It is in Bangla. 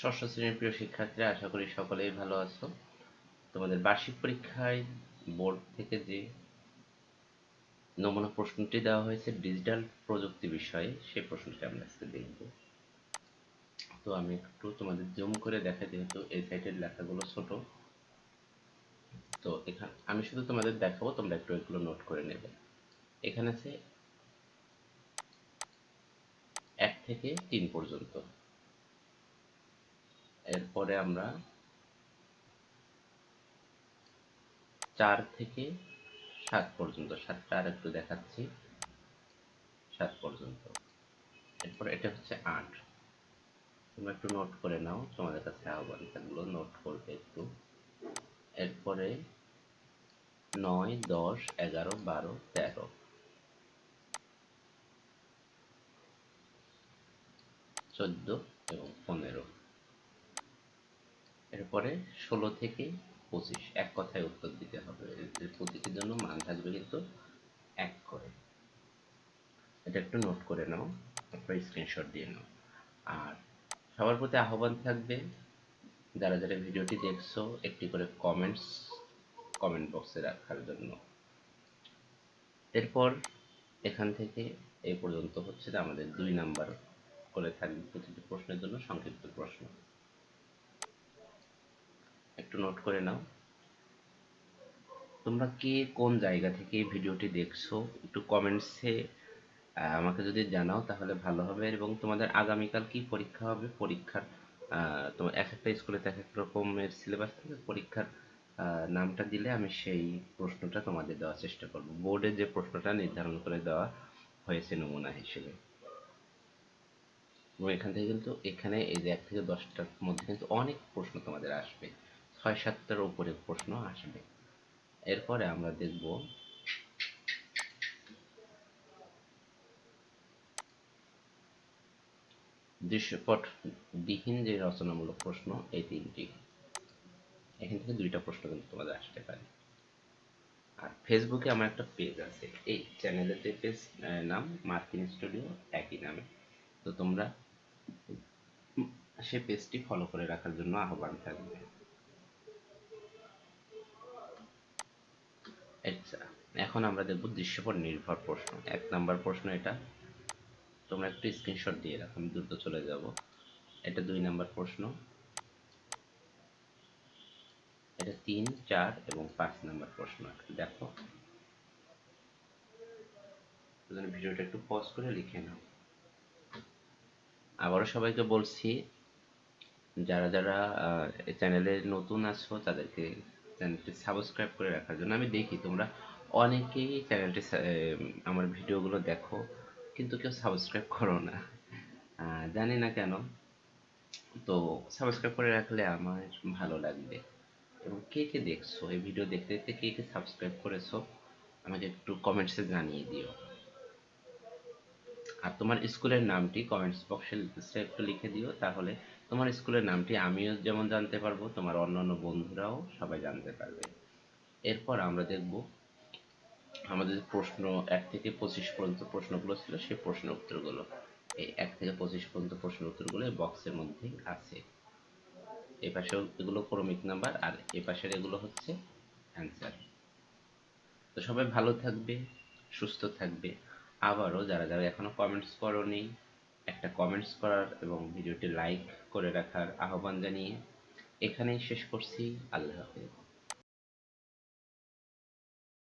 ষষ্ঠ শ্রেণির প্রিয় শিক্ষার্থীরা, আশা করি সকলেই ভালো আছো। তোমাদের বার্ষিক পরীক্ষায় বোর্ড থেকে যে নমুনা প্রশ্নটি দেওয়া হয়েছে, ডিজিটাল প্রযুক্তি বিষয়ে সেই প্রশ্নটি আমরা আজকে দেখব। তো আমি একটু তোমাদের জুম করে দেখা যেহেতু এই সাইটের লেখাগুলো ছোট। তো এখানে, আমি শুধু তোমাদের দেখাবো, তোমরা একটু এগুলো নোট করে নেবে। এখানে আছে এক থেকে তিন পর্যন্ত। এরপরে আমরা চার থেকে সাত পর্যন্ত, সাতটা আর একটু দেখাচ্ছি। সাত পর্যন্ত। এরপর এটা হচ্ছে আট। তোমরা একটু নোট করে নাও, তোমাদের কাছে আহ্বান থাকল নোট করবে একটু। এরপরে নয়, দশ, এগারো, বারো, তেরো। চোদ্দ এবং পনেরো। এরপরে ষোলো থেকে পঁচিশ, এক কথায় উত্তর দিতে হবে। প্রতিটির জন্য মান থাকবে কিন্তু এক করে। এটা একটু নোট করে নাও, তারপর স্ক্রিনশট দিয়ে নাও। আর সবার প্রতি আহ্বান থাকবে, যারা যারা ভিডিওটি দেখছ, একটি করে কমেন্টস কমেন্ট বক্সে রাখার জন্য। এরপর এখান থেকে এই পর্যন্ত হচ্ছে আমাদের দুই নাম্বার করে থাকবে প্রতিটি প্রশ্নের জন্য সংক্ষিপ্ত প্রশ্ন। একটু নোট করে নাও। তোমরা কে কোন জায়গা থেকে এই ভিডিওটি দেখছ, একটু কমেন্টসে আমাকে যদি জানাও তাহলে ভালো হবে এবং তোমাদের আগামীকাল কি পরীক্ষা হবে? পরীক্ষার তোমার এক একটা স্কুলে এক এক রকমের সিলেবাস থাকে। পরীক্ষার নামটা দিলে আমি সেই প্রশ্নটা তোমাদের দেওয়ার চেষ্টা করব। বোর্ডে যে প্রশ্নটা নির্ধারণ করে দেওয়া হয়েছে নমুনা হিসেবে। এবং এখান থেকে কিন্তু, এখানে এই যে এক থেকে দশটার মধ্যে কিন্তু অনেক প্রশ্ন তোমাদের আসবে। ছয় সাতটার উপরে প্রশ্ন আসবে। এরপরে আমরা দেখব দৃশ্যপট বিহীন যে রচনামূলক প্রশ্ন, এই তিনটি। এখান থেকে দুইটা প্রশ্ন কিন্তু তোমাদের আসতে পারে। আর ফেসবুকে আমার একটা পেজ আছে, এই চ্যানেলের যে পেজ নাম মার্কিন স্টুডিও, একই নামে। তো তোমরা সে পেজটি ফলো করে রাখার জন্য আহ্বান থাকবে। আচ্ছা এখন আমরা দেখব দৃশ্যপট নির্ভর প্রশ্ন। এক নাম্বার প্রশ্ন এটা। তোমরা একটু স্ক্রিনশট দিয়ে রাখো, আমি দ্রুত চলে যাব। এটা দুই নাম্বার প্রশ্ন। এটা তিন, চার এবং পাঁচ নাম্বার প্রশ্ন। একটু দেখো ভিডিওটা একটু পজ করে লিখে নাও। আবারও সবাইকে বলছি, যারা যারা চ্যানেলে নতুন আছো, তাদেরকে চ্যানেলটি সাবস্ক্রাইব করে রাখার জন্য। আমি দেখি তোমরা অনেকেই চ্যানেলটি আমার ভিডিওগুলো দেখো, কিন্তু কেউ সাবস্ক্রাইব করো না। জানি না কেন। তো সাবস্ক্রাইব করে রাখলে আমার ভালো লাগবে। এবং কে কে দেখছ? এই ভিডিও দেখতে দেখতে কে কে সাবস্ক্রাইব করেছ? আমাকে একটু কমেন্টসে জানিয়ে দিও। আর তোমার স্কুলের নামটি কমেন্টস বক্সে একটু লিখে দিও, তাহলে তোমার স্কুলের নামটি আমিও যেমন জানতে পারব, তোমার অন্যান্য বন্ধুরাও সবাই জানতে পারবে। এরপর আমরা দেখব আমাদের প্রশ্ন এক থেকে পঁচিশ পর্যন্ত প্রশ্নগুলো ছিল, সেই প্রশ্ন উত্তরগুলো। এই এক থেকে পঁচিশ পর্যন্ত প্রশ্ন উত্তরগুলো এই বক্সের মধ্যে আছে। এ পাশে এগুলো ক্রমিক নাম্বার, আর এ পাশের এগুলো হচ্ছে অ্যান্সার তো সবাই ভালো থাকবে, সুস্থ থাকবে। আবারও যারা যারা এখনও কমেন্টস করনি একটা কমেন্টস করার এবং ভিডিওটি লাইক করে রাখার আহ্বান জানিয়ে এখানেই শেষ করছি। আল্লাহ হাফেজ।